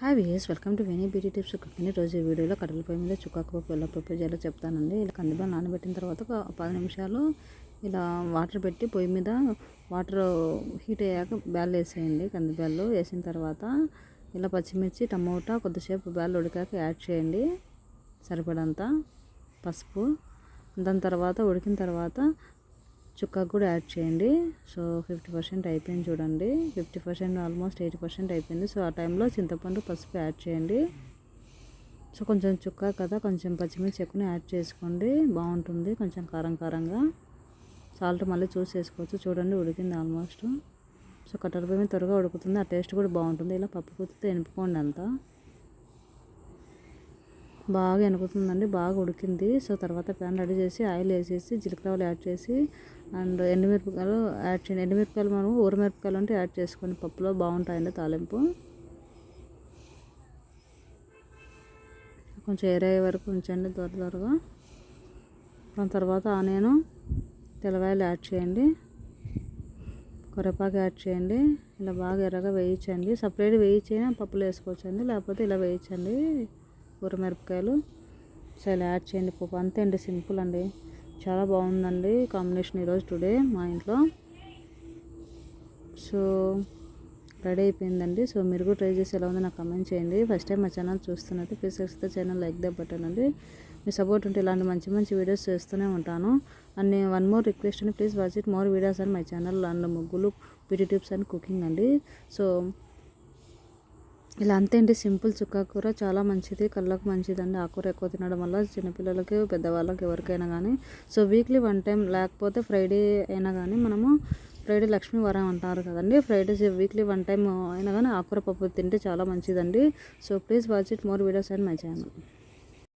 Hi విఎస్ welcome to వెనీ beauty tips cooking రోజు వీడియోలో కడలపై పొయ్యి మీద చుక్కాకు పప్పు ఎలా ప్రిపేర్ చేయాలో చెప్తానండి. ఇలా కందిబాలు నానబెట్టిన తర్వాత ఒక పది నిమిషాలు ఇలా వాటర్ పెట్టి పొయ్యి మీద వాటర్ హీట్ అయ్యాక బ్యాల్ వేసేయండి. కందిబ్యాళ్ళు వేసిన తర్వాత ఇలా పచ్చిమిర్చి టమోటా కొద్దిసేపు బ్యాల్ ఉడికాక యాడ్ చేయండి. సరిపడంత పసుపు. దాని తర్వాత ఉడికిన తర్వాత చుక్క కూడా యాడ్ చేయండి. సో ఫిఫ్టీ పర్సెంట్ అయిపోయింది చూడండి. Fifty percent almost eighty percent అయిపోయింది. సో ఆ టైంలో చింతపండు పసుపు యాడ్ చేయండి. సో కొంచెం చుక్క కదా కొంచెం పచ్చిమిర్చి ఎక్కువ యాడ్ చేసుకోండి. బాగుంటుంది కొంచెం కారం కారంగా. సాల్ట్ మళ్ళీ చూసి వేసుకోవచ్చు చూడండి ఉడికింది ఆల్మోస్ట్. సో కట్టెల పొయ్యి త్వరగా ఉడుకుతుంది. ఆ టేస్ట్ కూడా బాగుంటుంది. ఇలా పప్పు కుత్తితో ఎనుపుకోండి అంతా. బాగా ఎనుకుతుందండి బాగా ఉడికింది. సో తర్వాత ప్యాన్ రెడీ చేసి ఆయిల్ వేసేసి జీలకర్రలు యాడ్ చేసి అండ్ ఎండుమిరపకాయలు యాడ్ చేయండి. ఎండుమిరపకాయలు మనం ఊరమిరపకాయలు అంటే యాడ్ చేసుకోండి. పప్పులో బాగుంటాయండి తాలింపు. కొంచెం ఏరయ్యే వరకు ఉంచండి త్వర త్వరగా దాని తర్వాత ఆనియను తెల్లవాయలు యాడ్ చేయండి. కరివేపాకు యాడ్ చేయండి. ఇలా బాగా ఎర్రగా వేయించండి. సపరేట్ వేయించైనా పప్పులు వేసుకోవచ్చండి. లేకపోతే ఇలా వేయించండి. మిరపకాయలు సో ఇలా యాడ్ చేయండి పప్పు అంతే అండి సింపుల్ అండి. చాలా బాగుందండి కాంబినేషన్ ఈరోజు టుడే మా ఇంట్లో. సో రెడీ అయిపోయిందండి. సో మీరు కూడా ట్రై చేసి ఎలా ఉందో నాకు కమెంట్ చేయండి. ఫస్ట్ టైం మా ఛానల్ చూస్తున్నట్టు ప్లీజ్ వస్తే ఛానల్ లైక్ ద బటన్ అండి. మీ సపోర్ట్ ఉంటే ఇలాంటి మంచి మంచి వీడియోస్ చేస్తూనే ఉంటాను. అండ్ నేను వన్ మోర్ రిక్వెస్ట్ అండి please watch it more videos and my channel and ముగ్గులు బ్యూటీ టిప్స్ అండ్ కుకింగ్ అండి. సో ఇలా అంతే అండి సింపుల్ చుక్కా కూర చాలా మంచిది. కళ్ళకు మంచిది అండి ఆకూర ఎక్కువ తినడం వల్ల చిన్నపిల్లలకి పెద్దవాళ్ళకి ఎవరికైనా కానీ సో వీక్లీ వన్ టైం లేకపోతే ఫ్రైడే అయినా కానీ మనము ఫ్రైడే లక్ష్మీ వరం అంటారు కదండి. ఫ్రైడే వీక్లీ వన్ టైం అయినా కానీ ఆకూర పప్పు తింటే చాలా మంచిదండి. So please watch it. More videos and my channel.